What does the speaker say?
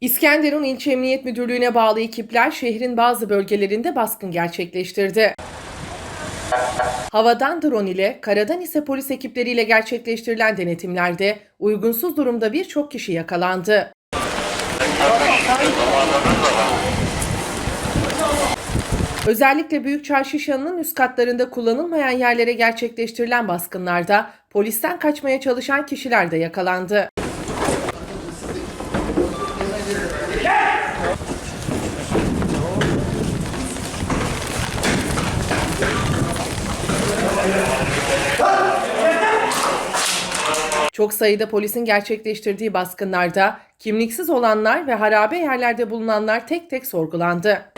İskenderun İlçe Emniyet Müdürlüğü'ne bağlı ekipler şehrin bazı bölgelerinde baskın gerçekleştirdi. Havadan drone ile, karadan ise polis ekipleriyle gerçekleştirilen denetimlerde uygunsuz durumda birçok kişi yakalandı. Özellikle Büyük Çarşı Şanı'nın üst katlarında kullanılmayan yerlere gerçekleştirilen baskınlarda polisten kaçmaya çalışan kişiler de yakalandı. Çok sayıda polisin gerçekleştirdiği baskınlarda kimliksiz olanlar ve harabe yerlerde bulunanlar tek tek sorgulandı.